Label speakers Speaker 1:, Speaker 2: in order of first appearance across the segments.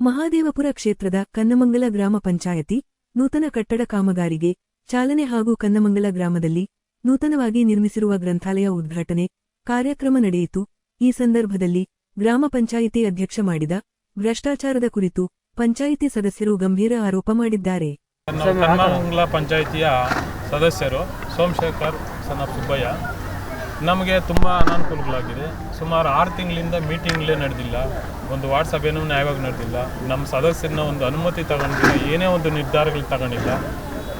Speaker 1: ಮಹಾದೇವಪುರ ಕ್ಷೇತ್ರದ ಕನ್ನಮಂಗಲ ಗ್ರಾಮ ಪಂಚಾಯತಿ ನೂತನ ಕಟ್ಟಡ ಕಾಮಗಾರಿಗೆ ಚಾಲನೆ ಹಾಗೂ ಕನ್ನಮಂಗಲ ಗ್ರಾಮದಲ್ಲಿ ನೂತನವಾಗಿ ನಿರ್ಮಿಸಿರುವ ಗ್ರಂಥಾಲಯ ಉದ್ಘಾಟನೆ ಕಾರ್ಯಕ್ರಮ ನಡೆಯಿತು. ಈ ಸಂದರ್ಭದಲ್ಲಿ ಗ್ರಾಮ ಪಂಚಾಯಿತಿ ಅಧ್ಯಕ್ಷ ಮಾಡಿದ ಭ್ರಷ್ಟಾಚಾರದ ಕುರಿತು ಪಂಚಾಯಿತಿ ಸದಸ್ಯರು ಗಂಭೀರ ಆರೋಪ ಮಾಡಿದ್ದಾರೆ.
Speaker 2: ಕನ್ನಮಂಗಲ ಪಂಚಾಯಿತಿಯ ಸದಸ್ಯರು ಸೋಮಶೇಖರ್ ಸುಬ್ಬಯ್ಯ ನಮಗೆ ತುಂಬ ಅನಾನುಕೂಲಗಳಾಗಿದೆ. ಸುಮಾರು ಆರು ತಿಂಗಳಿಂದ ಮೀಟಿಂಗ್ಲೇ ನಡೆದಿಲ್ಲ. ಒಂದು ವಾಟ್ಸಪ್ ಏನೂ ನ್ಯಾಯವಾಗಿ ನಡೆದಿಲ್ಲ. ನಮ್ಮ ಸದಸ್ಯರನ್ನ ಒಂದು ಅನುಮತಿ ತಗೊಂಡಿಲ್ಲ ಏನೇ ಒಂದು ನಿರ್ಧಾರಗಳು ತಗೊಂಡಿಲ್ಲ.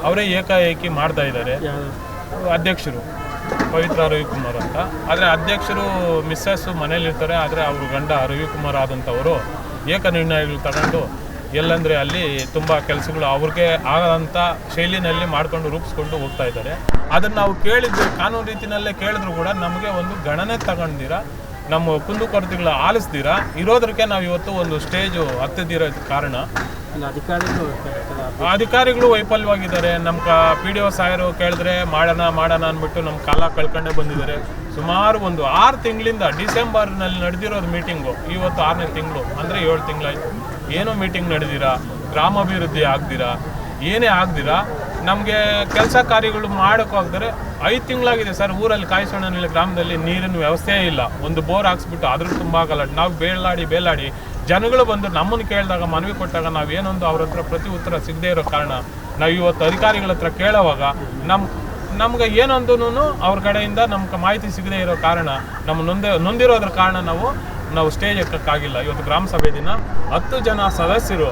Speaker 2: ಅವರೇ ಏಕಾಏಕಿ ಮಾಡ್ತಾ ಇದ್ದಾರೆ. ಅಧ್ಯಕ್ಷರು ಪವಿತ್ರ ರವಿಕುಮಾರ್ ಅಂತ. ಆದರೆ ಅಧ್ಯಕ್ಷರು ಮಿಸ್ಸಸ್ಸು ಮನೇಲಿರ್ತಾರೆ. ಆದರೆ ಅವರು ಗಂಡ ರವಿಕುಮಾರ್ ಆದಂಥವರು ಏಕ ನಿರ್ಣಯಗಳು ತಗೊಂಡು ಎಲ್ಲಂದರೆ ಅಲ್ಲಿ ತುಂಬ ಕೆಲಸಗಳು ಅವ್ರಿಗೆ ಆಗದಂಥ ಶೈಲಿನಲ್ಲಿ ಮಾಡ್ಕೊಂಡು ರೂಪಿಸ್ಕೊಂಡು ಹೋಗ್ತಾ ಇದ್ದಾರೆ. ಅದನ್ನು ನಾವು ಕೇಳಿದ್ದು ಕಾನೂನು ರೀತಿಯಲ್ಲೇ ಕೇಳಿದ್ರು ಕೂಡ ನಮಗೆ ಒಂದು ಗಣನೆ ತಗೊಂಡಿರ ನಮ್ಮ ಕುಂದುಕೊರತೆಗಳ ಆಲಿಸ್ದಿರ ಇರೋದಕ್ಕೆ ನಾವು ಇವತ್ತು ಒಂದು ಸ್ಟೇಜು ಹತ್ತದಿರೋ ಕಾರಣ?
Speaker 3: ಅಧಿಕಾರಿಗಳು
Speaker 2: ಅಧಿಕಾರಿಗಳು ವೈಫಲ್ಯವಾಗಿದ್ದಾರೆ. ನಮ್ಮ ಕ ಪಿ ಡಿ ಒ ಸಾಯರು ಕೇಳಿದ್ರೆ ಮಾಡೋಣ ಮಾಡೋಣ ಅಂದ್ಬಿಟ್ಟು ನಮ್ಮ ಕಾಲ ಕಳ್ಕೊಂಡೇ ಬಂದಿದ್ದಾರೆ. ಸುಮಾರು ಒಂದು ಆರು ತಿಂಗಳಿಂದ ಡಿಸೆಂಬರ್ನಲ್ಲಿ ನಡೆದಿರೋದು ಮೀಟಿಂಗು ಇವತ್ತು ಆರನೇ ತಿಂಗಳು ಅಂದರೆ ಏಳು ತಿಂಗಳಾಯ್ತು. ಏನೋ ಮೀಟಿಂಗ್ ನಡೆದಿರಾ? ಗ್ರಾಮಾಭಿವೃದ್ಧಿ ಆಗ್ದಿರಾ? ಏನೇ ಆಗ್ದಿರಾ? ನಮಗೆ ಕೆಲಸ ಕಾರ್ಯಗಳು ಮಾಡೋಕ್ಕಾಗ್ದರೆ ಐದು ತಿಂಗಳಾಗಿದೆ ಸರ್ ಊರಲ್ಲಿ ಕಾಯಿಸೋಣ ಗ್ರಾಮದಲ್ಲಿ ನೀರಿನ ವ್ಯವಸ್ಥೆ ಇಲ್ಲ. ಒಂದು ಬೋರ್ ಹಾಕ್ಸ್ಬಿಟ್ಟು ಆದರೂ ತುಂಬ ಆಗಲ್ಲ. ನಾವು ಬೇಳಾಡಿ ಬೇಲಾಡಿ ಜನಗಳು ಬಂದು ನಮ್ಮನ್ನು ಕೇಳಿದಾಗ, ಮನವಿ ಕೊಟ್ಟಾಗ ನಾವು ಏನೊಂದು ಅವ್ರ ಹತ್ರ ಪ್ರತಿ ಉತ್ತರ ಸಿಗದೇ ಇರೋ ಕಾರಣ ನಾವು ಇವತ್ತು ಅಧಿಕಾರಿಗಳ ಹತ್ರ ಕೇಳೋವಾಗ ನಮ್ಮ ನಮ್ಗೆ ಏನೊಂದು ಅವ್ರ ಕಡೆಯಿಂದ ನಮ್ಗೆ ಮಾಹಿತಿ ಸಿಗದೇ ಇರೋ ಕಾರಣ ನಮ್ಮ ನೊಂದೆ, ನೊಂದಿರೋದ್ರ ಕಾರಣ ನಾವು ನಾವು ಸ್ಟೇಜ್ ಎತ್ತಕ್ಕಾಗಿಲ್ಲ ಇವತ್ತು ಗ್ರಾಮ ಸಭೆ ದಿನ. ಹತ್ತು ಜನ ಸದಸ್ಯರು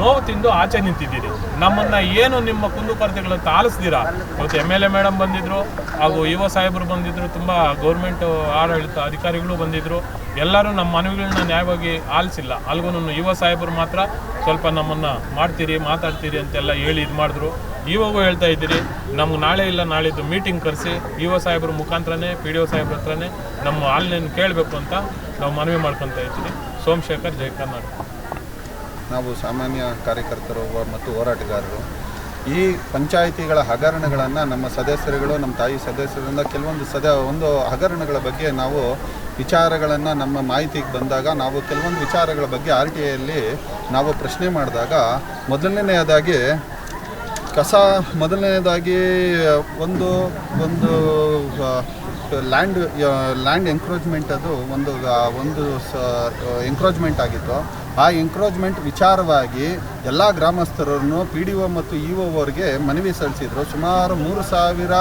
Speaker 2: ನೋವು ತಿಂದು ಆಚೆ ನಿಂತಿದ್ದೀರಿ. ನಮ್ಮನ್ನ ಏನು ನಿಮ್ಮ ಕುಂದುಕೊರತೆಗಳನ್ನು ತಾಲಿಸ್ದಿರಾ ಇವತ್ತು ಎಂ ಎಲ್ ಎ ಮೇಡಮ್ ಬಂದಿದ್ರು, ಹಾಗೂ ಯುವ ಸಾಹೇಬರು ಬಂದಿದ್ರು, ತುಂಬ ಗೌರ್ಮೆಂಟ್ ಆಡಳಿತ ಅಧಿಕಾರಿಗಳು ಬಂದಿದ್ರು. ಎಲ್ಲರೂ ನಮ್ಮ ಮನವಿಗಳನ್ನ ನ್ಯಾಯವಾಗಿ ಆಲಿಸಿಲ್ಲ. ಅಲ್ಗೂ ಯುವ ಸಾಹೇಬರು ಮಾತ್ರ ಸ್ವಲ್ಪ ನಮ್ಮನ್ನ ಮಾಡ್ತೀರಿ, ಮಾತಾಡ್ತೀರಿ ಅಂತೆಲ್ಲ ಹೇಳಿ ಇದು ಮಾಡಿದ್ರು. ಇವಾಗೂ ಹೇಳ್ತಾ ಇದ್ದೀರಿ, ನಮ್ಗೆ ನಾಳೆ ಇಲ್ಲ, ನಾಳಿದ್ದು ಮೀಟಿಂಗ್ ಕರೆಸಿ ಯುವ ಸಾಹೇಬ್ರ ಮುಖಾಂತರನೇ ಪಿ ಡಿ ಒ ಸಾಹೇಬ್ರ ಹತ್ರನೇ ನಮ್ಮ ಆಲ್ನೇನು ಕೇಳಬೇಕು ಅಂತ ನಾವು ಮನವಿ ಮಾಡ್ಕೊತಾ ಇದ್ದೀನಿ. ಸೋಮಶೇಖರ್, ಜೈ ಕರ್ನಾಟಕ.
Speaker 4: ನಾವು ಸಾಮಾನ್ಯ ಕಾರ್ಯಕರ್ತರು ಮತ್ತು ಹೋರಾಟಗಾರರು. ಈ ಪಂಚಾಯಿತಿಗಳ ಹಗರಣಗಳನ್ನು ನಮ್ಮ ಸದಸ್ಯರುಗಳು, ನಮ್ಮ ತಾಯಿ ಸದಸ್ಯರಿಂದ ಕೆಲವೊಂದು ಸದ, ಒಂದು ಹಗರಣಗಳ ಬಗ್ಗೆ ನಾವು ವಿಚಾರಗಳನ್ನು ನಮ್ಮ ಮಾಹಿತಿಗೆ ಬಂದಾಗ, ನಾವು ಕೆಲವೊಂದು ವಿಚಾರಗಳ ಬಗ್ಗೆ ಆರ್ ಟಿ ಐಯಲ್ಲಿ ನಾವು ಪ್ರಶ್ನೆ ಮಾಡಿದಾಗ ಮೊದಲನೆಯದಾಗಿ ಕಸ ಮೊದಲನೇದಾಗಿ, ಒಂದು ಒಂದು ಲ್ಯಾಂಡ್ ಲ್ಯಾಂಡ್ ಎಂಕ್ರೋಚ್ಮೆಂಟ್ ಅದು ಒಂದು ಒಂದು ಒಂದು ಎಂಕ್ರೋಚ್ಮೆಂಟ್ ಆಗಿತ್ತು. ಆ ಎಂಕ್ರೋಚ್ಮೆಂಟ್ ವಿಚಾರವಾಗಿ ಎಲ್ಲ ಗ್ರಾಮಸ್ಥರನ್ನು ಪಿ ಡಿ ಒ ಮತ್ತು ಇ ಒ ಅವರಿಗೆ ಮನವಿ ಸಲ್ಲಿಸಿದ್ರು. ಸುಮಾರು ಮೂರು ಸಾವಿರ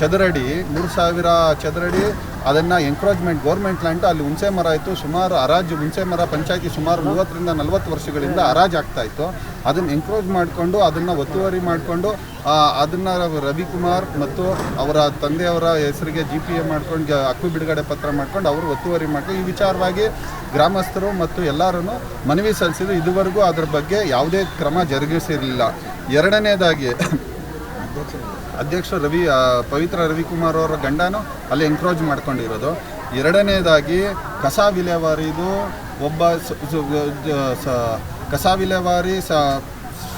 Speaker 4: ಚದರಡಿ, ಮೂರು ಸಾವಿರ ಚದರಡಿ ಅದನ್ನು ಎಂಕ್ರೋಚ್ಮೆಂಟ್ ಗೌರ್ಮೆಂಟ್ ಲ್ಯಾಂಡ್ ಅಲ್ಲಿ ಹುಣಸೆ ಮರ ಇತ್ತು ಸುಮಾರು ಹರಾಜು ಹುಣಸೆ ಮರ ಪಂಚಾಯತಿ ಸುಮಾರು ಮೂವತ್ತರಿಂದ ನಲವತ್ತು ವರ್ಷಗಳಿಂದ ಹರಾಜು ಆಗ್ತಾ ಇತ್ತು. ಅದನ್ನು ಎಂಕ್ರೋಚ್ ಮಾಡಿಕೊಂಡು ಅದನ್ನು ಒತ್ತುವರಿ ಮಾಡಿಕೊಂಡು ಅದನ್ನು ರವಿಕುಮಾರ್ ಮತ್ತು ಅವರ ತಂದೆಯವರ ಹೆಸರಿಗೆ ಜಿ ಪಿ ಎ ಮಾಡ್ಕೊಂಡು ಹಕ್ಕು ಬಿಡುಗಡೆ ಪತ್ರ ಮಾಡ್ಕೊಂಡು ಅವರು ಒತ್ತುವರಿ ಮಾಡ್ಕೊಂಡು ಈ ವಿಚಾರವಾಗಿ ಗ್ರಾಮಸ್ಥರು ಮತ್ತು ಎಲ್ಲರೂ ಮನವಿ ಸಲ್ಲಿಸಿದ್ರು. ಇದುವರೆಗೂ ಅದರ ಬಗ್ಗೆ ಯಾವುದೇ ಕ್ರಮ ಜರುಗಿಸಿರಲಿಲ್ಲ. ಎರಡನೇದಾಗಿ ಅಧ್ಯಕ್ಷ ರವಿ ಪವಿತ್ರ ರವಿಕುಮಾರ್ ಅವರ ಗಂಡನೂ ಅಲ್ಲಿ ಎನ್ಕ್ರೋಜ್ ಮಾಡ್ಕೊಂಡಿರೋದು. ಎರಡನೇದಾಗಿ ಕಸ ವಿಲೇವಾರಿದು ಒಬ್ಬ ಕಸ ವಿಲೇವಾರಿ ಸ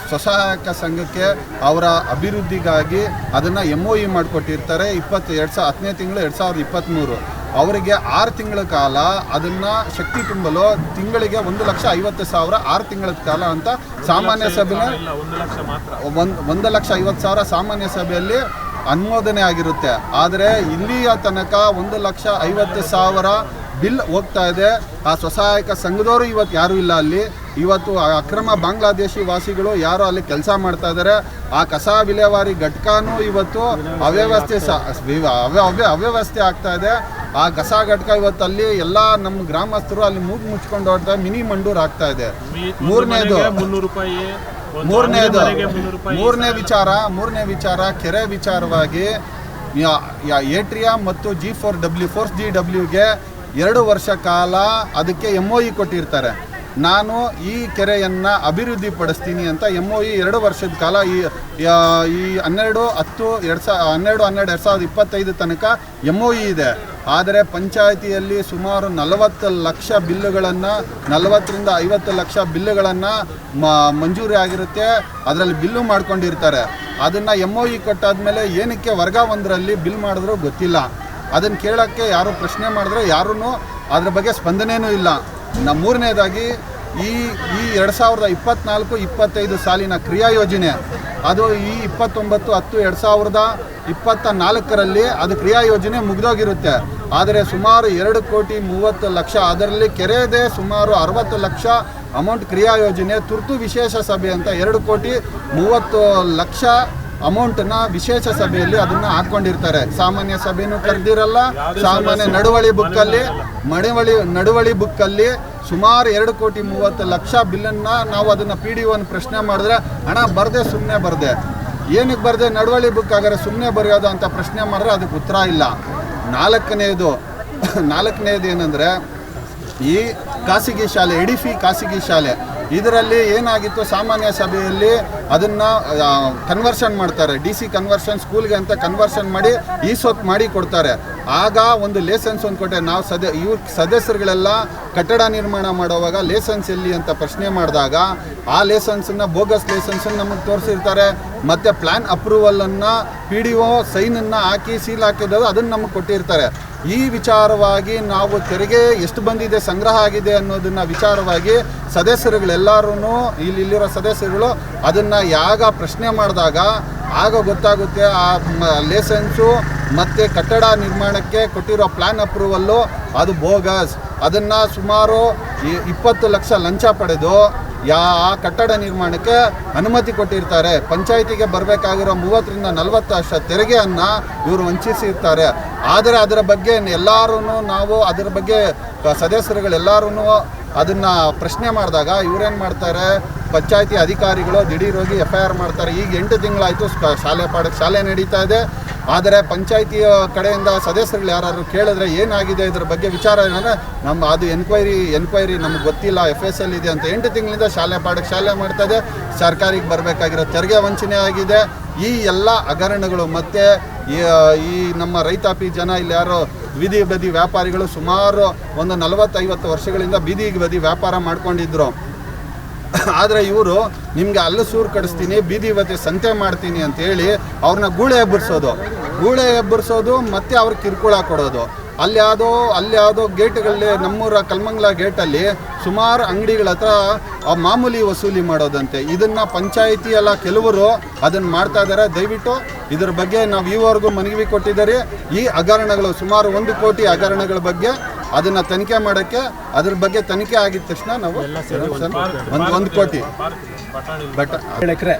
Speaker 4: ಸ್ವಸಹಾಯಕ ಸಂಘಕ್ಕೆ ಅವರ ಅಭಿವೃದ್ಧಿಗಾಗಿ ಅದನ್ನು ಎಂ ಒ ಇ ಮಾಡಿಕೊಟ್ಟಿರ್ತಾರೆ. ಇಪ್ಪತ್ತು, ಎರಡು ಸಾವಿರ ಹತ್ತನೇ ತಿಂಗಳು ಎರಡು ಸಾವಿರದ ಇಪ್ಪತ್ತ್ಮೂರು ಅವರಿಗೆ ಆರು ತಿಂಗಳ ಕಾಲ ಅದನ್ನು ಶಕ್ತಿ ತುಂಬಲು ತಿಂಗಳಿಗೆ ಒಂದು ಲಕ್ಷ ಐವತ್ತು ಸಾವಿರ ಆರು ತಿಂಗಳ ಕಾಲ ಅಂತ ಸಾಮಾನ್ಯ
Speaker 2: ಸಭೆ ಒಂದು ಲಕ್ಷ ಮಾತ್ರ.
Speaker 4: ಒಂದು ಲಕ್ಷ ಐವತ್ತು ಸಾವಿರ ಸಾಮಾನ್ಯ ಸಭೆಯಲ್ಲಿ ಅನುಮೋದನೆ ಆಗಿರುತ್ತೆ. ಆದರೆ ಇಲ್ಲಿಯ ತನಕ ಒಂದು ಲಕ್ಷ ಐವತ್ತು ಸಾವಿರ ಬಿಲ್ ಹೋಗ್ತಾ ಇದೆ. ಆ ಸ್ವಸಹಾಯಕ ಸಂಘದವರು ಇವತ್ತು ಯಾರೂ ಇಲ್ಲ ಅಲ್ಲಿ. ಇವತ್ತು ಅಕ್ರಮ ಬಾಂಗ್ಲಾದೇಶಿ ವಾಸಿಗಳು ಯಾರು ಅಲ್ಲಿ ಕೆಲಸ ಮಾಡ್ತಾ ಇದ್ದಾರೆ ಆ ಕಸ ವಿಲೇವಾರಿ ಘಟಕನೂ ಇವತ್ತು ಅವ್ಯವಸ್ಥೆ ಅವ್ಯವಸ್ಥೆ ಆಗ್ತಾ ಇದೆ. ಆ ಕಸ ಘಟಕ ಇವತ್ತು ಅಲ್ಲಿ ಎಲ್ಲ ನಮ್ಮ ಗ್ರಾಮಸ್ಥರು ಅಲ್ಲಿ ಮೂಗು ಮುಚ್ಕೊಂಡು ಹೊಡ್ತಾ ಮಿನಿ ಮಂಡೂರ್ ಆಗ್ತಾ ಇದೆ. ಮೂರನೇದು. ಮೂರನೇದು. ಮೂರನೇ ವಿಚಾರ ಮೂರನೇ ವಿಚಾರ ಕೆರೆ ವಿಚಾರವಾಗಿ ಏಟ್ರಿಯಾ ಮತ್ತು G four W force G ಡಬ್ಲ್ಯೂಗೆ ಎರಡು ವರ್ಷ ಕಾಲ ಅದಕ್ಕೆ ಎಂ ಒ ಇ ಕೊಟ್ಟಿರ್ತಾರೆ. ನಾನು ಈ ಕೆರೆಯನ್ನು ಅಭಿವೃದ್ಧಿ ಪಡಿಸ್ತೀನಿ ಅಂತ ಎಂ ಒ ಇ ಎರಡು ವರ್ಷದ ಕಾಲ ಈ ಈ ಹನ್ನೆರಡು ಹತ್ತು ಎರಡು ಸಾವಿರ ಹನ್ನೆರಡು ಹನ್ನೆರಡು ಎರಡು ಸಾವಿರದ ಇಪ್ಪತ್ತೈದು ತನಕ ಎಂ ಒ ಇ ಇದೆ. ಆದರೆ ಪಂಚಾಯಿತಿಯಲ್ಲಿ ಸುಮಾರು ನಲವತ್ತು ಲಕ್ಷ ಬಿಲ್ಲುಗಳನ್ನು, ನಲವತ್ತರಿಂದ ಐವತ್ತು ಲಕ್ಷ ಬಿಲ್ಲುಗಳನ್ನು ಮಂಜೂರಿ ಆಗಿರುತ್ತೆ. ಅದರಲ್ಲಿ ಬಿಲ್ಲು ಮಾಡ್ಕೊಂಡಿರ್ತಾರೆ. ಅದನ್ನು ಎಂ ಒ ಇ ಕೊಟ್ಟಾದ್ಮೇಲೆ ಏನಕ್ಕೆ ವರ್ಗ ಒಂದರಲ್ಲಿ ಬಿಲ್ ಮಾಡಿದ್ರೂ ಗೊತ್ತಿಲ್ಲ. ಅದನ್ನು ಕೇಳೋಕ್ಕೆ ಯಾರು ಪ್ರಶ್ನೆ ಮಾಡಿದ್ರೆ ಯಾರೂ ಅದ್ರ ಬಗ್ಗೆ ಸ್ಪಂದನೇನೂ ಇಲ್ಲ. ನಮ್ಮ ಮೂರನೇದಾಗಿ ಈ ಈ ಎರಡು ಸಾವಿರದ ಇಪ್ಪತ್ನಾಲ್ಕು, ಇಪ್ಪತ್ತೈದು ಸಾಲಿನ ಕ್ರಿಯಾ ಯೋಜನೆ, ಅದು ಈ ಇಪ್ಪತ್ತೊಂಬತ್ತು, ಹತ್ತು, ಎರಡು ಸಾವಿರದ ಇಪ್ಪತ್ತ ನಾಲ್ಕರಲ್ಲಿ ಅದು ಕ್ರಿಯಾ ಯೋಜನೆ ಮುಗಿದೋಗಿರುತ್ತೆ. ಆದರೆ ಸುಮಾರು ಎರಡು ಕೋಟಿ ಮೂವತ್ತು ಲಕ್ಷ, ಅದರಲ್ಲಿ ಕೆರೆಯದೆ ಸುಮಾರು ಅರವತ್ತು ಲಕ್ಷ ಅಮೌಂಟ್ ಕ್ರಿಯಾ ಯೋಜನೆ, ತುರ್ತು ವಿಶೇಷ ಸಭೆ ಅಂತ ಎರಡು ಕೋಟಿ ಮೂವತ್ತು ಲಕ್ಷ ಅಮೌಂಟನ್ನ ವಿಶೇಷ ಸಭೆಯಲ್ಲಿ ಅದನ್ನು ಹಾಕೊಂಡಿರ್ತಾರೆ. ಸಾಮಾನ್ಯ ಸಭೆನೂ ಕರೆದಿರಲ್ಲ, ಸಾಮಾನ್ಯ ನಡುವಳಿ ಬುಕ್ಕಲ್ಲಿ, ಮಡಿವಳಿ, ನಡುವಳಿ ಬುಕ್ಕಲ್ಲಿ ಸುಮಾರು ಎರಡು ಕೋಟಿ ಮೂವತ್ತು ಲಕ್ಷ ಬಿಲ್ಲನ್ನು ನಾವು ಅದನ್ನು ಪಿ ಡಿ ಒನ್ ಪ್ರಶ್ನೆ ಮಾಡಿದ್ರೆ ಹಣ ಬರದೆ ಸುಮ್ಮನೆ ಬರದೆ. ಏನಕ್ಕೆ ಬರದೆ? ನಡವಳಿ ಬುಕ್ ಆಗರೆ ಸುಮ್ಮನೆ ಬರೆಯೋದು ಅಂತ ಪ್ರಶ್ನೆ ಮಾಡಿದ್ರೆ ಅದಕ್ಕೆ ಉತ್ತರ ಇಲ್ಲ. ನಾಲ್ಕನೇದು ನಾಲ್ಕನೇದು ಏನಂದರೆ, ಈ ಖಾಸಗಿ ಶಾಲೆ ಎಡಿಫಿ ಖಾಸಗಿ ಶಾಲೆ, ಇದರಲ್ಲಿ ಏನಾಗಿತ್ತು? ಸಾಮಾನ್ಯ ಸಭೆಯಲ್ಲಿ ಅದನ್ನು ಕನ್ವರ್ಷನ್ ಮಾಡ್ತಾರೆ. ಡಿ ಸಿ ಕನ್ವರ್ಷನ್ ಸ್ಕೂಲ್ಗೆ ಅಂತ ಕನ್ವರ್ಷನ್ ಮಾಡಿ, ಈ ಸೊತ್ತು ಮಾಡಿ ಕೊಡ್ತಾರೆ. ಆಗ ಒಂದು ಲೇಸನ್ಸ್ ಒಂದು ಕೊಟ್ಟೆ. ನಾವು ಸದ, ಇವ್ರ ಸದಸ್ಯರುಗಳೆಲ್ಲ ಕಟ್ಟಡ ನಿರ್ಮಾಣ ಮಾಡುವಾಗ ಲೇಸನ್ಸ್ ಎಲ್ಲಿ ಅಂತ ಪ್ರಶ್ನೆ ಮಾಡಿದಾಗ ಆ ಲೇಸನ್ಸನ್ನ ಬೋಗಸ್ ಲೇಸನ್ಸನ್ನು ನಮಗೆ ತೋರಿಸಿರ್ತಾರೆ. ಮತ್ತು ಪ್ಲ್ಯಾನ್ ಅಪ್ರೂವಲನ್ನು ಪಿ ಡಿ ಒ ಸೈನನ್ನು ಹಾಕಿ ಸೀಲ್ ಹಾಕಿದ್ದು ಅದನ್ನು ನಮಗೆ ಕೊಟ್ಟಿರ್ತಾರೆ. ಈ ವಿಚಾರವಾಗಿ ನಾವು ತೆರಿಗೆ ಎಷ್ಟು ಬಂದಿದೆ, ಸಂಗ್ರಹ ಆಗಿದೆ ಅನ್ನೋದನ್ನು ವಿಚಾರವಾಗಿ ಸದಸ್ಯರುಗಳೆಲ್ಲರೂ ಇಲ್ಲಿ ಇಲ್ಲಿರೋ ಸದಸ್ಯರುಗಳು ಅದನ್ನು ಯಾಗ ಪ್ರಶ್ನೆ ಮಾಡಿದಾಗ ಆಗ ಗೊತ್ತಾಗುತ್ತೆ ಆ ಲೇಸನ್ಸು ಮತ್ತು ಕಟ್ಟಡ ನಿರ್ಮಾಣಕ್ಕೆ ಕೊಟ್ಟಿರೋ ಪ್ಲ್ಯಾನ್ ಅಪ್ರೂವಲ್ಲು ಅದು ಬೋಗಸ್ ಅದನ್ನು ಸುಮಾರು ಇಪ್ಪತ್ತು ಲಕ್ಷ ಲಂಚ ಪಡೆದು ಯಾ ಆ ಕಟ್ಟಡ ನಿರ್ಮಾಣಕ್ಕೆ ಅನುಮತಿ ಕೊಟ್ಟಿರ್ತಾರೆ. ಪಂಚಾಯಿತಿಗೆ ಬರಬೇಕಾಗಿರೋ ಮೂವತ್ತರಿಂದ ನಲವತ್ತು ಲಕ್ಷ ತೆರಿಗೆಯನ್ನು ಇವರು ವಂಚಿಸಿರ್ತಾರೆ. ಆದರೆ ಅದರ ಬಗ್ಗೆ ಎಲ್ಲರೂ ನಾವು ಅದರ ಬಗ್ಗೆ ಸದಸ್ಯರುಗಳೆಲ್ಲರೂ ಅದನ್ನು ಪ್ರಶ್ನೆ ಮಾಡಿದಾಗ ಇವರೇನು ಮಾಡ್ತಾರೆ? ಪಂಚಾಯತಿ ಅಧಿಕಾರಿಗಳು ದಿಢೀರ್ ಹೋಗಿ ಎಫ್ ಐ ಆರ್ ಮಾಡ್ತಾರೆ. ಈಗ ಎಂಟು ತಿಂಗಳಾಯಿತು ಶಾಲೆ ಪಾಡಕ್ಕೆ ಶಾಲೆ ನಡೀತಾ ಇದೆ. ಆದರೆ ಪಂಚಾಯತಿಯ ಕಡೆಯಿಂದ ಸದಸ್ಯರುಗಳು ಯಾರು ಕೇಳಿದ್ರೆ ಏನಾಗಿದೆ ಇದ್ರ ಬಗ್ಗೆ ವಿಚಾರ ಏನಂದರೆ ನಮ್ಮ ಅದು ಎನ್ಕ್ವೈರಿ ಎನ್ಕ್ವೈರಿ ನಮ್ಗೆ ಗೊತ್ತಿಲ್ಲ ಎಫ್ ಎಸ್ ಎಲ್ ಇದೆ ಅಂತ ಎಂಟು ತಿಂಗಳಿಂದ ಶಾಲೆ ಪಾಡಕ್ಕೆ ಶಾಲೆ ಮಾಡ್ತಾ ಇದೆ. ಸರ್ಕಾರಿಗೆ ಬರಬೇಕಾಗಿರೋ ತೆರಿಗೆ ವಂಚನೆ ಆಗಿದೆ. ಈ ಎಲ್ಲ ಹಗರಣಗಳು ಮತ್ತು ಈ ನಮ್ಮ ರೈತಾಪಿ ಜನ ಇಲ್ಲಿ ಯಾರು ಬೀದಿ ಬದಿ ವ್ಯಾಪಾರಿಗಳು ಸುಮಾರು ಒಂದು ನಲವತ್ತೈವತ್ತು ವರ್ಷಗಳಿಂದ ಬೀದಿ ಬದಿ ವ್ಯಾಪಾರ ಮಾಡ್ಕೊಂಡಿದ್ರು. ಆದರೆ ಇವರು, ನಿಮಗೆ ಅಲ್ಲಸೂರು ಕಡಿಸ್ತೀನಿ, ಬೀದಿ ಬದಿ ಸಂತೆ ಮಾಡ್ತೀನಿ ಅಂತ ಹೇಳಿ ಅವ್ರನ್ನ ಗೂಳೆ ಎಬ್ಬರಿಸೋದು. ಗೂಳೆ ಎಬ್ಬರಿಸೋದು ಮತ್ತೆ ಅವ್ರಿಗೆ ಕಿರುಕುಳ ಕೊಡೋದು. ಅಲ್ಲಿ ಯಾವುದೋ ಅಲ್ಲಿ ಯಾವುದೋ ಗೇಟ್ಗಳಲ್ಲಿ ನಮ್ಮೂರ ಕಲ್ಮಂಗ್ಲ ಗೇಟಲ್ಲಿ ಸುಮಾರು ಅಂಗಡಿಗಳ ಹತ್ರ ಮಾಮೂಲಿ ವಸೂಲಿ ಮಾಡೋದಂತೆ. ಇದನ್ನು ಪಂಚಾಯಿತಿ ಎಲ್ಲ ಕೆಲವರು ಅದನ್ನು ಮಾಡ್ತಾ ಇದ್ದಾರೆ ದಯವಿಟ್ಟು ಇದ್ರ ಬಗ್ಗೆ ನಾವು ಈವರೆಗೂ ಮನವಿ ಕೊಟ್ಟಿದ್ದಾರೆ. ಈ ಹಗರಣಗಳು ಸುಮಾರು ಒಂದು ಕೋಟಿ ಹಗರಣಗಳ ಬಗ್ಗೆ ಅದನ್ನ ತನಿಖೆ ಮಾಡೋಕ್ಕೆ ಅದ್ರ ಬಗ್ಗೆ ತನಿಖೆ ಆಗಿದ ತಕ್ಷಣ ನಾವು ಒಂದು ಒಂದು ಕೋಟಿ. ಬಟ್
Speaker 5: ಎಕರೆ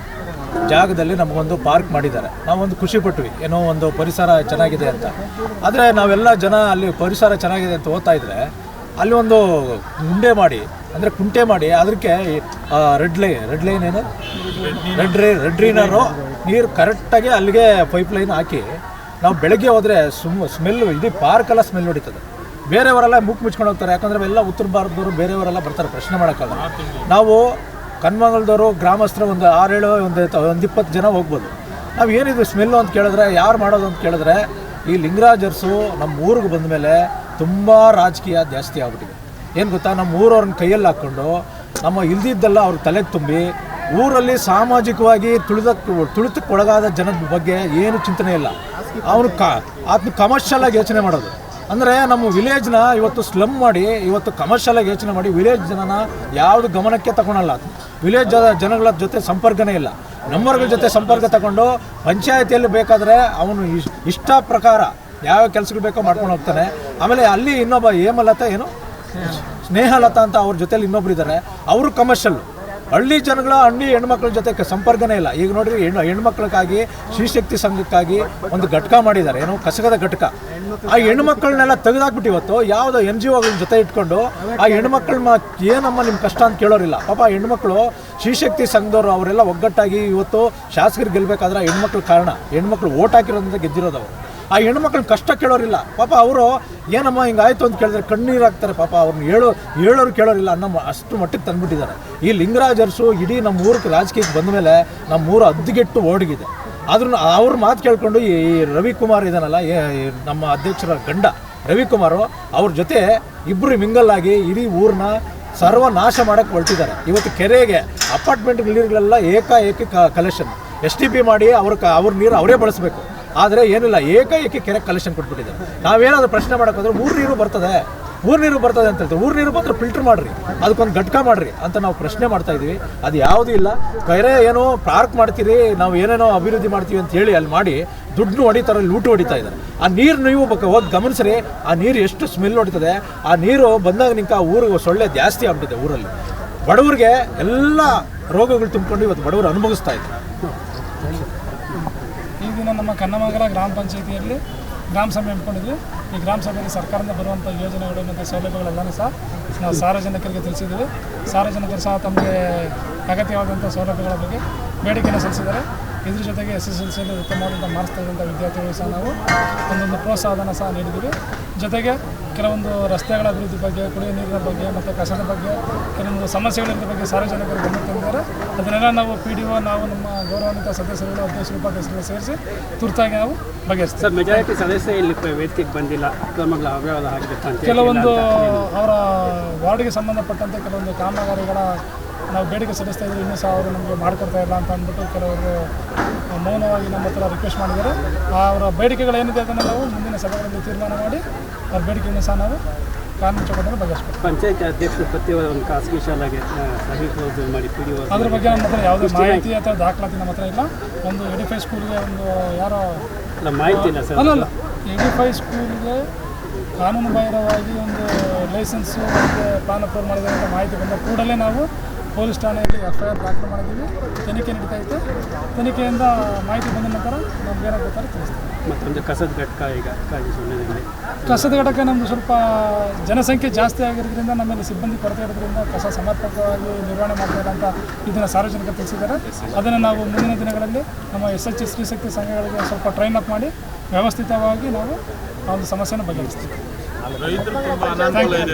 Speaker 5: ಜಾಗದಲ್ಲಿ ನಮಗೊಂದು ಪಾರ್ಕ್ ಮಾಡಿದ್ದಾರೆ. ನಾವೊಂದು ಖುಷಿ ಪಟ್ವಿ. ಏನೋ ಒಂದು ಪರಿಸರ ಚೆನ್ನಾಗಿದೆ ಅಂತ. ಆದರೆ ನಾವೆಲ್ಲ ಜನ ಅಲ್ಲಿ ಪರಿಸರ ಚೆನ್ನಾಗಿದೆ ಅಂತ ಓದ್ತಾ ಇದ್ರೆ ಅಲ್ಲಿ ಒಂದು ಗುಂಡೆ ಮಾಡಿ ಅಂದರೆ ಕುಂಟೆ ಮಾಡಿ ಅದಕ್ಕೆ ರೆಡ್ ಲೈನ್ ರೆಡ್ ಲೈನ್ ಏನು? ರೆಡ್ ರೈನ್ ರೆಡ್ ರೈನರು ನೀರು ಕರೆಕ್ಟಾಗಿ ಅಲ್ಲಿಗೆ ಪೈಪ್ ಲೈನ್ ಹಾಕಿ ನಾವು ಬೆಳಗ್ಗೆ ಹೋದರೆ ಸುಮ್ ಸ್ಮೆಲ್ ಇದು ಪಾರ್ಕೆಲ್ಲ ಸ್ಮೆಲ್ ಹೊಡಿತದೆ. ಬೇರೆಯವರೆಲ್ಲ ಮುಖ ಮುಚ್ಕೊಂಡು ಹೋಗ್ತಾರೆ. ಯಾಕಂದ್ರೆ ಎಲ್ಲ ಉತ್ತರ ಭಾರತದವರು ಬೇರೆಯವರೆಲ್ಲ ಬರ್ತಾರೆ ಪ್ರಶ್ನೆ ಮಾಡೋಕ್ಕಲ್ಲ ನಾವು ಕನ್ಮಂಗಲದವರು ಗ್ರಾಮಸ್ಥರು ಒಂದು ಆರೇಳು ಒಂದು ಒಂದು ಇಪ್ಪತ್ತು ಜನ ಹೋಗ್ಬೋದು. ನಾವು ಏನಿದು ಸ್ಮೆಲ್ಲು ಅಂತ ಕೇಳಿದ್ರೆ ಯಾರು ಮಾಡೋದು ಅಂತ ಕೇಳಿದ್ರೆ ಈ ಲಿಂಗರಾಜರ್ಸು ನಮ್ಮ ಊರಿಗೆ ಬಂದ ಮೇಲೆ ತುಂಬ ರಾಜಕೀಯ ಜಾಸ್ತಿ ಆಗ್ಬಿಟ್ಟಿದೆ. ಏನು ಗೊತ್ತಾ? ನಮ್ಮ ಊರವ್ರನ್ನ ಕೈಯಲ್ಲಿ ಹಾಕ್ಕೊಂಡು ನಮ್ಮ ಇಲ್ದಿದ್ದೆಲ್ಲ ಅವ್ರ ತಲೆಗೆ ತುಂಬಿ ಊರಲ್ಲಿ ಸಾಮಾಜಿಕವಾಗಿ ತುಳಿದಕ್ಕೆ ತುಳಿತಕ್ಕೆ ಒಳಗಾದ ಜನದ ಬಗ್ಗೆ ಏನು ಚಿಂತನೆ ಇಲ್ಲ. ಅವನು ಕ ಆತನ ಕಮರ್ಷಿಯಲ್ ಆಗಿ ಯೋಚನೆ ಮಾಡೋದು. ಅಂದರೆ ನಮ್ಮ ವಿಲೇಜ್ನ ಇವತ್ತು ಸ್ಲಮ್ ಮಾಡಿ, ಇವತ್ತು ಕಮರ್ಷಿಯಲ್ ಆಗಿ ಯೋಚನೆ ಮಾಡಿ ವಿಲೇಜ್ ಜನನ ಯಾವುದು ಗಮನಕ್ಕೆ ತಗೊಳಲ್ಲ. ವಿಲೇಜ್ ಜನ, ಜನಗಳ ಜೊತೆ ಸಂಪರ್ಕನೇ ಇಲ್ಲ. ನಂಬರ್ಗಳ ಜೊತೆ ಸಂಪರ್ಕ ತಗೊಂಡು ಪಂಚಾಯತಿಯಲ್ಲಿ ಬೇಕಾದರೆ ಅವನು ಇಷ್ಟ ಪ್ರಕಾರ ಯಾವ ಕೆಲಸಗಳು ಬೇಕೋ ಮಾಡ್ಕೊಂಡು ಹೋಗ್ತಾನೆ. ಆಮೇಲೆ ಅಲ್ಲಿ ಇನ್ನೊಬ್ಬ ಹೇಮಲತಾ ಏನು? ಸ್ನೇಹಲತಾ ಅಂತ ಅವ್ರ ಜೊತೆಲಿ ಇನ್ನೊಬ್ರು ಇದ್ದಾರೆ ಅವರು ಕಮರ್ಷಿಯಲ್ ಹಳ್ಳಿ ಜನಗಳ ಹಳ್ಳಿ ಹೆಣ್ಮಕ್ಳ ಜೊತೆ ಸಂಪರ್ಕನೇ ಇಲ್ಲ. ಈಗ ನೋಡ್ರಿ, ಹೆಣ್ಣು ಹೆಣ್ಮಕ್ಳಿಗಾಗಿ ಶ್ರೀಶಕ್ತಿ ಸಂಘಕ್ಕಾಗಿ ಒಂದು ಘಟಕ ಮಾಡಿದ್ದಾರೆ. ಏನೋ ಕಸಗದ ಘಟಕ. ಆ ಹೆಣ್ಮಕ್ಳನ್ನೆಲ್ಲ ತೆಗೆದಾಕ್ಬಿಟ್ಟು ಇವತ್ತು ಯಾವುದೋ ಎನ್ ಜಿ ಒಗಳ ಜೊತೆ ಇಟ್ಕೊಂಡು ಆ ಹೆಣ್ಮಕ್ಳ ಏನಮ್ಮ ನಿಮ್ಮ ಕಷ್ಟ ಅಂತ ಕೇಳೋರಿಲ್ಲ. ಪಾಪ ಹೆಣ್ಮಕ್ಳು ಶ್ರೀಶಕ್ತಿ ಸಂಘದವರು, ಅವರೆಲ್ಲ ಒಗ್ಗಟ್ಟಾಗಿ ಇವತ್ತು ಶಾಸಕರು ಗೆಲ್ಲಬೇಕಾದ್ರೆ ಹೆಣ್ಮಕ್ಳ ಕಾರಣ. ಹೆಣ್ಮಕ್ಳು ಓಟ್ ಹಾಕಿರೋದ್ರಿಂದ ಗೆದ್ದಿರೋದು ಅವರು. ಆ ಹೆಣ್ಮಕ್ಳು ಕಷ್ಟ ಕೇಳೋರಿಲ್ಲ. ಪಾಪ ಅವರು, ಏನಮ್ಮ ಹಿಂಗಾಯ್ತು ಅಂತ ಕೇಳಿದ್ರೆ ಕಣ್ಣೀರು ಹಾಕ್ತಾರೆ. ಪಾಪ ಅವ್ರನ್ನ ಹೇಳೋ, ಹೇಳೋರು ಕೇಳೋರಿಲ್ಲ. ಅನ್ನೋ ಅಷ್ಟು ಮಟ್ಟಕ್ಕೆ ತಂದುಬಿಟ್ಟಿದ್ದಾರೆ. ಈ ಲಿಂಗರಾಜರ್ಸು ಇಡೀ ನಮ್ಮ ಊರಿಗೆ ರಾಜಕೀಯಕ್ಕೆ ಬಂದ ಮೇಲೆ ನಮ್ಮ ಊರು ಅದ್ದುಗೆಟ್ಟು ಓಡಗಿದೆ. ಆದ್ರೂ ಅವ್ರ ಮಾತು ಕೇಳ್ಕೊಂಡು ಈ ರವಿಕುಮಾರ್ ಇದಾನಲ್ಲ, ಏ- ನಮ್ಮ ಅಧ್ಯಕ್ಷರ ಗಂಡ ರವಿಕುಮಾರು ಅವ್ರ ಜೊತೆ ಇಬ್ಬರು ಮಿಂಗಲ್ ಆಗಿ ಇಡೀ ಊರನ್ನ ಸರ್ವನಾಶ ಮಾಡಕ್ಕೆ ಹೊರಟಿದ್ದಾರೆ. ಇವತ್ತು ಕೆರೆಗೆ ಅಪಾರ್ಟ್ಮೆಂಟ್ ನೀರುಗಳೆಲ್ಲ ಏಕಾಏಕಿ ಕಲೆಕ್ಷನ್. ಎಸ್ ಟಿ ಪಿ ಮಾಡಿ ಅವ್ರ ಅವ್ರ ನೀರು ಅವರೇ ಬಳಸಬೇಕು. ಆದರೆ ಏನಿಲ್ಲ ಏಕಾಏಕಿ ಕೆರೆ ಕಲೆಕ್ಷನ್ ಕೊಟ್ಬಿಟ್ಟಿದ್ದಾರೆ. ನಾವೇನಾದ್ರೂ ಪ್ರಶ್ನೆ ಮಾಡೋಕ್ಕಾದ್ರೆ ಊರು ನೀರು ಬರ್ತದೆ. ಊರು ನೀರು ಬರ್ತದೆ ಅಂತ ಹೇಳ್ತಾರೆ. ಊರು ನೀರು ಬಂದ್ರೆ ಫಿಲ್ಟರ್ ಮಾಡ್ರಿ. ಅದಕ್ಕೊಂದು ಘಟಕ ಮಾಡ್ರಿ ಅಂತ ನಾವು ಪ್ರಶ್ನೆ ಮಾಡ್ತಾ ಇದೀವಿ ಅದು ಯಾವುದೂ ಇಲ್ಲ. ಕೈರೆ ಏನೋ ಪಾರ್ಕ್ ಮಾಡ್ತೀರಿ, ನಾವು ಏನೇನೋ ಅಭಿವೃದ್ಧಿ ಮಾಡ್ತೀವಿ ಅಂತ ಹೇಳಿ ಅಲ್ಲಿ ಮಾಡಿ ದುಡ್ಡು ಹೊಡಿತಾರೆ, ಲೂಟು ಹೊಡಿತಾ ಇದ್ದಾರೆ. ಆ ನೀರು ನೀವು ಹೋಗಿ ಗಮನಿಸ್ರಿ. ಆ ನೀರು ಎಷ್ಟು ಸ್ಮೆಲ್ ಹೊಡಿತದೆ. ಆ ನೀರು ಬಂದಾಗ ನಿಂಕ ಆ ಊರಿಗೆ ಸೊಳ್ಳೆ ಜಾಸ್ತಿ ಆಗ್ಬಿಟ್ಟಿದೆ ಊರಲ್ಲಿ. ಬಡವರಿಗೆ ಎಲ್ಲ ರೋಗಗಳು ತುಂಬಿಕೊಂಡು ಇವತ್ತು ಬಡವರು ಅನುಭವಿಸ್ತಾ ಇದ್ದಾರೆ.
Speaker 6: ನಮ್ಮ ಕನ್ನಮಗರ ಗ್ರಾಮ ಪಂಚಾಯಿತಿಯಲ್ಲಿ ಗ್ರಾಮ ಸಭೆ ಹಮ್ಮಿಕೊಂಡಿದ್ವಿ. ಈ ಗ್ರಾಮ ಸಭೆಯಲ್ಲಿ ಸರ್ಕಾರದಿಂದ ಬರುವಂಥ ಯೋಜನೆಗಳು ಮತ್ತು ಸೌಲಭ್ಯಗಳೆಲ್ಲನೂ ಸಹ ನಾವು ಸಾರ್ವಜನಿಕರಿಗೆ ತಿಳಿಸಿದ್ದೀವಿ. ಸಾರ್ವಜನಿಕರು ಸಹ ತಮಗೆ ಅಗತ್ಯವಾದಂಥ ಸೌಲಭ್ಯಗಳ ಬಗ್ಗೆ ಬೇಡಿಕೆಯನ್ನು ಸಲ್ಲಿಸಿದ್ದಾರೆ. ಇದ್ರ ಜೊತೆಗೆ ಎಸ್ ಎಸ್ ಎಲ್ ಸಿಯಲ್ಲಿ ಉತ್ತಮವಾದಂಥ ಮಾರ್ಕ್ಸ್ ತೆಗೆದಂಥ ವಿದ್ಯಾರ್ಥಿಗಳು ಸಹ ನಾವು ಒಂದೊಂದು ಪ್ರೋತ್ಸಾಹನ ಸಹ ನೀಡಿದ್ದೀವಿ. ಜೊತೆಗೆ ಕೆಲವೊಂದು ರಸ್ತೆಗಳ ಅಭಿವೃದ್ಧಿ ಬಗ್ಗೆ ಕುಡಿಯುವ ನೀರಿನ ಬಗ್ಗೆ ಮತ್ತು ಕಸದ ಬಗ್ಗೆ ಕೆಲವೊಂದು ಸಮಸ್ಯೆಗಳಿದ್ರ ಬಗ್ಗೆ ಸಾರ್ವಜನಿಕರು ಗಮನ ತಂದಿದ್ದಾರೆ. ಅದನ್ನೆಲ್ಲ ನಾವು ಪಿ ಡಿ ಒ ನಾವು ನಮ್ಮ ಗೌರವಾನ್ವಿತ ಸದಸ್ಯರುಗಳು ಅಧ್ಯಕ್ಷರು ಉಪಾಧ್ಯಕ್ಷರುಗಳು ಸೇರಿಸಿ ತುರ್ತಾಗಿ ನಾವು ಬಗೆಹರಿಸ್ತೀವಿ.
Speaker 3: ಮೆಜಾರಿಟಿ ಸದಸ್ಯ ಇಲ್ಲಿ ವೇದಿಕೆಗೆ ಬಂದಿಲ್ಲ. ಅಕ್ರಮಗಳ ಅವ್ಯವಹಾರ ಆಗಿದೆ
Speaker 6: ಕೆಲವೊಂದು ಅವರ ವಾರ್ಡ್ಗೆ ಸಂಬಂಧಪಟ್ಟಂತೆ ಕೆಲವೊಂದು ಕಾಮಗಾರಿಗಳ ನಾವು ಬೇಡಿಕೆ ಸಲ್ಲಿಸ್ತಾ ಇದ್ದೀವಿ. ಇನ್ನೂ ಸಹ ಅವರು ನಮಗೆ ಮಾಡಿಕೊಡ್ತಾ ಇಲ್ಲ ಅಂತ ಅಂದ್ಬಿಟ್ಟು ಕೆಲವರು ಮೌನವಾಗಿ ನಮ್ಮ ಹತ್ರ ರಿಕ್ವೆಸ್ಟ್ ಮಾಡಿದ್ದಾರೆ. ಆ ಅವರ ಬೇಡಿಕೆಗಳು ಏನಿದೆ ಅದನ್ನು ನಾವು ಮುಂದಿನ ಸಭೆಗಳಲ್ಲಿ ತೀರ್ಮಾನ ಮಾಡಿ ಅವ್ರ ಬೇಡಿಕೆಯನ್ನು ಸಹ ನಾವು ಕಾನೂನು ಬಗೆಹರಿಸ್ಬೇಕು.
Speaker 3: ಪಂಚಾಯತ್ ಅಧ್ಯಕ್ಷರು ಪ್ರತಿ ಒಂದು ಖಾಸಗಿ ಶಾಲೆಗೆ ಸಭೆ ಸಹಿ ಕ್ಲೋಸ್ ಮಾಡಿ ಪಿ ಡಿ
Speaker 6: ಅದ್ರ ಬಗ್ಗೆ ನಮ್ಮ ಹತ್ರ ಯಾವುದೇ ಮಾಹಿತಿ ಅಥವಾ ದಾಖಲಾತಿ ನಮ್ಮ ಹತ್ರ ಇಲ್ಲ. ಒಂದು ಎಡಿಫೈ ಸ್ಕೂಲ್ಗೆ ಒಂದು ಯಾರೋ
Speaker 3: ಅಲ್ಲ ಮಾಹಿತಿ ಇಲ್ಲ ಸರ್.
Speaker 6: ಅಲ್ಲ ಎಡಿಫೈ ಸ್ಕೂಲ್ಗೆ ಕಾನೂನು ಬಾಹಿರವಾಗಿ ಒಂದು ಲೈಸೆನ್ಸು ಮತ್ತು ಪ್ಲಾನ್ ಅಪ್ರೂವ್ ಮಾಡಿದೆ ಅಂತ ಮಾಹಿತಿ ಬಂದ ಕೂಡಲೇ ನಾವು ಪೊಲೀಸ್ ಠಾಣೆಯಲ್ಲಿ ಎಫ್ ಐ ಆರ್ ದಾಖಲು ಮಾಡಿದ್ದೀವಿ. ತನಿಖೆ ನಡೀತಾ ಇತ್ತು. ತನಿಖೆಯಿಂದ ಮಾಹಿತಿ ಬಂದ ನಂತರ ನಮ್ಗೆ ಏನಾಗ್ಬೇಕಾದ್ರೆ ತಿಳಿಸ್ತೀವಿ.
Speaker 3: ಮತ್ತೊಂದು ಕಸದ ಘಟಕ ಈಗ ಕಾಜಿ ಸೊಳ್ಳೆದಲ್ಲಿ
Speaker 6: ಕಸದ ಘಟಕ ನಮ್ಮದು ಸ್ವಲ್ಪ ಜನಸಂಖ್ಯೆ ಜಾಸ್ತಿ ಆಗಿರೋದ್ರಿಂದ ನಮ್ಮಲ್ಲಿ ಸಿಬ್ಬಂದಿ ಕೊರತೆ ಇರೋದ್ರಿಂದ ಕಸ ಸಮರ್ಪಕವಾಗಿ ನಿರ್ವಹಣೆ ಮಾಡ್ತಾರೆ ಅಂತ ಇದನ್ನು ಸಾರ್ವಜನಿಕ ತಿಳಿಸಿದ್ದಾರೆ. ಅದನ್ನು ನಾವು ಮುಂದಿನ ದಿನಗಳಲ್ಲಿ ನಮ್ಮ ಎಸ್ ಎಚ್ ಸ್ತ್ರೀಶಕ್ತಿ ಸಂಘಗಳಿಗೆ ಸ್ವಲ್ಪ ಟ್ರೈನ್ ಅಪ್ ಮಾಡಿ ವ್ಯವಸ್ಥಿತವಾಗಿ ನಾವು ಆ ಒಂದು ಸಮಸ್ಯೆಯನ್ನು ಬಗೆಹರಿಸ್ತೀವಿ.